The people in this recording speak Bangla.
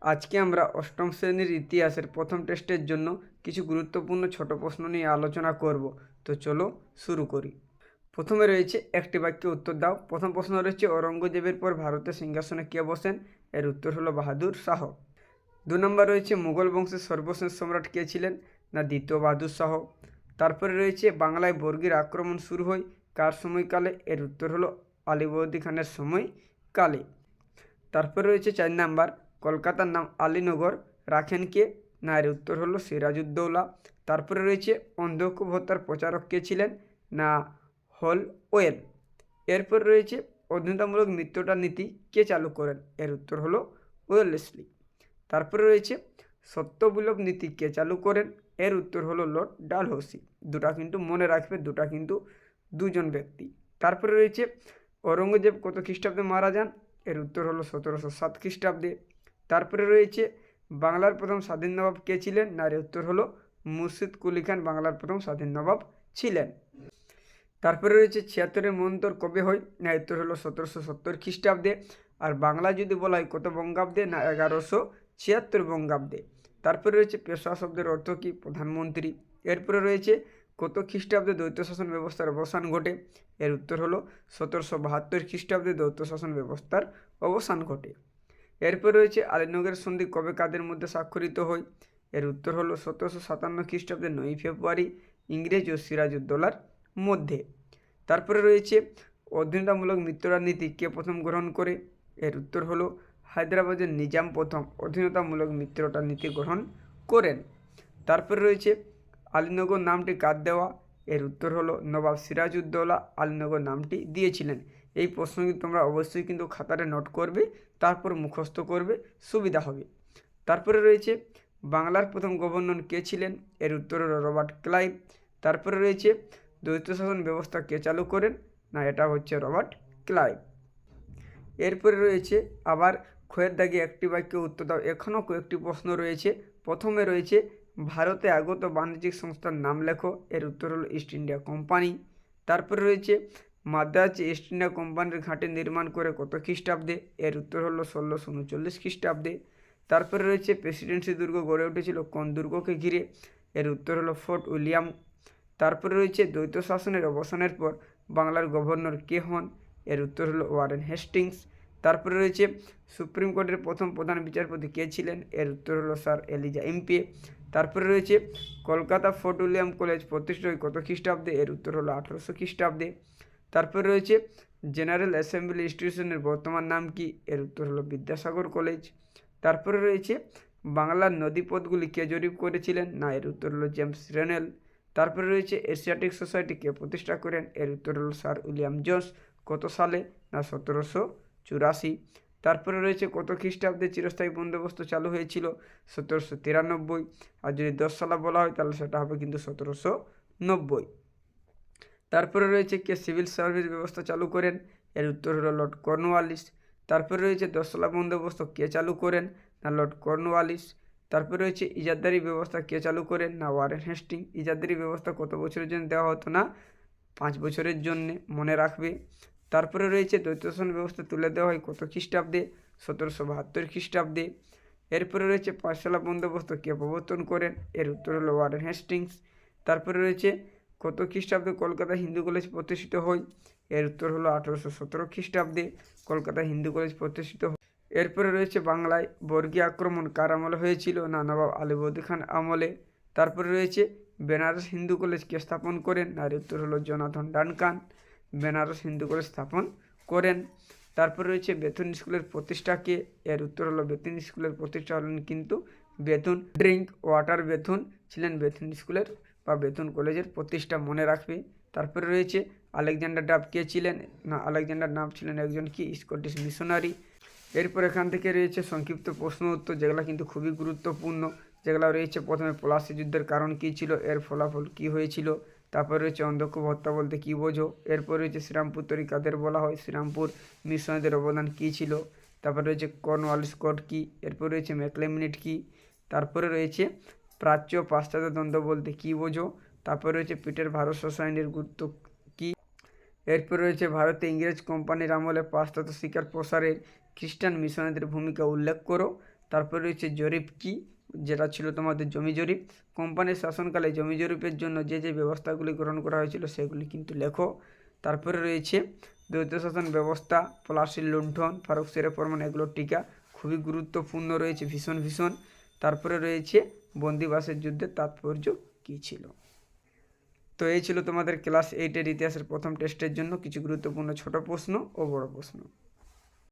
আজকে আমরা অষ্টম শ্রেণির ইতিহাসের প্রথম টেস্টের জন্য কিছু গুরুত্বপূর্ণ ছোট প্রশ্ন নিয়ে আলোচনা করব। তো চলো শুরু করি। প্রথমে রয়েছে একটি বাক্যে উত্তর দাও। প্রথম প্রশ্ন রয়েছে, ঔরঙ্গজেবের পর ভারতের সিংহাসনে কে বসেন? এর উত্তর হলো বাহাদুর শাহ। দু নম্বর রয়েছে, মুঘল বংশের সর্বশেষ সম্রাট কে ছিলেন? না, দ্বিতীয় বাহাদুর শাহ। তারপরে রয়েছে, বাংলায় বর্গীর আক্রমণ শুরু হয় কার সময়কালে? এর উত্তর হলো আলিবর্দী খানের সময়কালে। তারপরে রয়েছে, চার নাম্বার কলকাতার নাম আলীনগর, রাখেন কে? না, এর উত্তর হলো সিরাজউদ্দৌলা। তারপরে রয়েছে অন্ধক ভত্তার প্রচারক কে ছিলেন? না, হল ওয়েল। এরপর রয়েছে অধ্যতামূলক মৃত্যুটা নীতি কে চালু করেন? এর উত্তর হলো ওয়েলেসলি তারপরে রয়েছে সত্যবিলোপ নীতি কে চালু করেন? এর উত্তর হলো লর্ড ডালহৌসি। দুটা কিন্তু মনে রাখবে, দুটা কিন্তু দুজন ব্যক্তি। তারপরে রয়েছে ঔরঙ্গজেব কত খ্রিস্টাব্দে মারা যান? এর উত্তর হলো সতেরোশো সাত খ্রিস্টাব্দে। তারপরে রয়েছে বাংলার প্রথম স্বাধীন নবাব কে ছিলেন? না এর উত্তর হলো মুর্শিদ কুলি খান, বাংলার প্রথম স্বাধীন নবাব ছিলেন। তারপরে রয়েছে ছিয়াত্তরের মন্তর কবে হয়? না উত্তর হলো সতেরোশো সত্তর খ্রিস্টাব্দে। আর বাংলা যদি বলা হয় কত বঙ্গাব্দে? না, এগারোশো ছিয়াত্তর বঙ্গাব্দে। তারপরে রয়েছে পেশোয়া শব্দের অর্থ কী? প্রধানমন্ত্রী। এরপরে রয়েছে কত খ্রিস্টাব্দে দ্বৈত শাসন ব্যবস্থার অবসান ঘটে? এর উত্তর হলো সতেরোশো বাহাত্তর খ্রিস্টাব্দে দ্বৈত শাসন ব্যবস্থার অবসান ঘটে। এরপর রয়েছে আলীনগর সন্ধি কবে কাদের মধ্যে স্বাক্ষরিত হয়? এর উত্তর হলো সতেরোশো সাতান্ন খ্রিস্টাব্দে নয় ফেব্রুয়ারি ইংরেজ ও সিরাজউদ্দৌলার মধ্যে। তারপরে রয়েছে অধীনতামূলক মৃত্যুরা নীতি, কে প্রথম গ্রহণ করে? এর উত্তর হলো হায়দ্রাবাদের নিজাম প্রথম অধীনতামূলক মিত্রতা নীতি গ্রহণ করেন। তারপরে রয়েছে আলীনগর নামটি কার দেওয়া? এর উত্তর হলো নবাব সিরাজউদ্দৌলা আলীনগর নামটি দিয়েছিলেন। এই প্রশ্ন কিন্তু তোমরা অবশ্যই কিন্তু খাতারে নোট করবে, তারপর মুখস্থ করবে, সুবিধা হবে। তারপরে রয়েছে, বাংলার প্রথম গভর্নর কে ছিলেন? এর উত্তর হলো রবার্ট ক্লাইভ। তারপরে রয়েছে, দ্বৈত শাসন ব্যবস্থা কে চালু করেন? না, এটা হচ্ছে রবার্ট ক্লাইভ। এরপরে রয়েছে, আবার ক্ষয়ের দাগে একটি বাক্যে উত্তর দাও। এখনও কয়েকটি প্রশ্ন রয়েছে। প্রথমে রয়েছে, ভারতে আগত বাণিজ্যিক সংস্থার নাম লেখো। এর উত্তর হলো ইস্ট ইন্ডিয়া কোম্পানি তারপরে রয়েছে মাদ্রাজে ইস্ট ইন্ডিয়া কোম্পানির ঘাটে নির্মাণ করে কত খ্রিস্টাব্দে? এর উত্তর হলো ষোলোশো উনচল্লিশ খ্রিস্টাব্দে। তারপরে রয়েছে প্রেসিডেন্সি দুর্গ গড়ে উঠেছিল কোন দুর্গকে ঘিরে? এর উত্তর হলো ফোর্ট উইলিয়াম। তারপরে রয়েছে দ্বৈত শাসনের অবসানের পর বাংলার গভর্নর কে হন? এর উত্তর হলো ওয়ারেন হেস্টিংস। তারপরে রয়েছে সুপ্রিম কোর্টের প্রথম প্রধান বিচারপতি কে ছিলেন? এর উত্তর হলো স্যার এলিজা এমপি তারপরে রয়েছে কলকাতা ফোর্ট উইলিয়াম কলেজ প্রতিষ্ঠিত হয় কত খ্রিস্টাব্দে? এর উত্তর হলো আঠারোশো খ্রিস্টাব্দে। তারপরে রয়েছে জেনারেল অ্যাসেম্বলি ইনস্টিটিউশনের বর্তমান নাম কি? এর উত্তর হলো বিদ্যাসাগর কলেজ। তারপরে রয়েছে বাংলার নদীপথগুলি কে জরিপ করেছিলেন? না, এর উত্তর হলো জেমস রেনেল। তারপরে রয়েছে এশিয়াটিক সোসাইটি কে প্রতিষ্ঠা করেন? এর উত্তর হলো স্যার উইলিয়াম জোন্স কত সালে? না, সতেরোশো চুরাশি। তারপরে রয়েছে কত খ্রিস্টাব্দে চিরস্থায়ী বন্দোবস্ত চালু হয়েছিল? সতেরোশো তিরানব্বই। আর যদি দশ সালা বলা হয়, তাহলে সেটা হবে কিন্তু সতেরোশো নব্বই। তারপরে রয়েছে কে, সিভিল সার্ভিস ব্যবস্থা চালু করেন, এর উত্তর হলো লর্ড কর্নওয়ালিস। তারপরে রয়েছে দশলা বন্দোবস্ত কে চালু করেন, না লর্ড কর্নওয়ালিস। তারপরে রয়েছে ইজাদারি ব্যবস্থা কে চালু করেন, না ওয়ারেন হেস্টিং। ইজাদারি ব্যবস্থা কত বছরের জন্য দেওয়া হতো না? পাঁচ বছরের জন্যে মনে রাখবে। তারপরে রয়েছে দ্বৈতশাসন ব্যবস্থা তুলে দেওয়া হয় কত খ্রিস্টাব্দে? সতেরোশো বাহাত্তর খ্রিস্টাব্দে। এরপরে রয়েছে পাঠশালা বন্দোবস্ত কে প্রবর্তন করেন, এর উত্তর হলো ওয়ারেন হেস্টিংস। তারপরে রয়েছে কত খ্রিস্টাব্দে কলকাতা হিন্দু কলেজ প্রতিষ্ঠিত হয়? এর উত্তর হলো আঠেরোশো সতেরো খ্রিস্টাব্দে কলকাতা হিন্দু কলেজ প্রতিষ্ঠিত এরপরে রয়েছে বাংলায় বর্গীয় আক্রমণ কার আমলে হয়েছিল? না নবাব খান আমলে। তারপরে রয়েছে বেনারস হিন্দু কলেজ কে স্থাপন করেন? আর উত্তর হলো Jonathan Duncan. Banaras Hindu college স্থাপন করেন। তারপর রয়েছে বেতন স্কুলের প্রতিষ্ঠাকে এর উত্তর হলো বেতন স্কুলের প্রতিষ্ঠা হলেন কিন্তু বেতন, ড্রিঙ্ক ওয়াটার বেতন। ছিলেন বেতন স্কুলের বা বেতন কলেজের প্রতিষ্ঠা মনে রাখবে। তারপরে রয়েছে আলেকজান্ডার ডাব কে ছিলেন? না, আলেকজান্ডার নাম ছিলেন একজন কি? Scottish missionary. এরপর এখান থেকে রয়েছে সংক্ষিপ্ত প্রশ্ন উত্তর, যেগুলো কিন্তু খুবই গুরুত্বপূর্ণ। যেগুলো রয়েছে প্রথমে পলাশি যুদ্ধের কারণ কী ছিল? এর ফলাফল কী হয়েছিল? তারপর রয়েছে অন্ধক্ষ হত্যা বলতে কী বোঝো? এরপর রয়েছে শ্রীরামপুর তরি কাদের বলা হয়? শ্রীরামপুর মিশনারিদের অবদান কী ছিল? তারপর রয়েছে কর্নওয়াল স্কট কী? এরপর রয়েছে ম্যাকলেমিনেট কী? তারপরে রয়েছে প্রাচ্য পাশ্চাত্য দ্বন্দ্ব বলতে কী বোঝো? তারপরে রয়েছে পিটের ভারত শ্মশানের গুরুত্ব কী? এরপর রয়েছে ভারতে ইংরেজ কোম্পানির আমলে পাশ্চাত্য শিকার প্রসারের খ্রিস্টান মিশনারিদের ভূমিকা উল্লেখ করো। তারপরে রয়েছে জরিপ কি? যেটা ছিল তোমাদের জমি জরিপ। কোম্পানির শাসনকালে জমি জরিপের জন্য যে যে ব্যবস্থাগুলি গ্রহণ করা হয়েছিল সেগুলি কিন্তু লেখো। তারপরে রয়েছে দ্বৈত শাসন ব্যবস্থা, পলাশির লুণ্ঠন, ফারুক সেরে ফরমান এগুলোর টিকা খুবই গুরুত্বপূর্ণ রয়েছে, ভীষণ ভীষণ। তারপরে রয়েছে বন্দিবাসের যুদ্ধের তাৎপর্য কী ছিল? তো এই ছিল তোমাদের ক্লাস এইটের ইতিহাসের প্রথম টেস্টের জন্য কিছু গুরুত্বপূর্ণ ছোট প্রশ্ন ও বড় প্রশ্ন।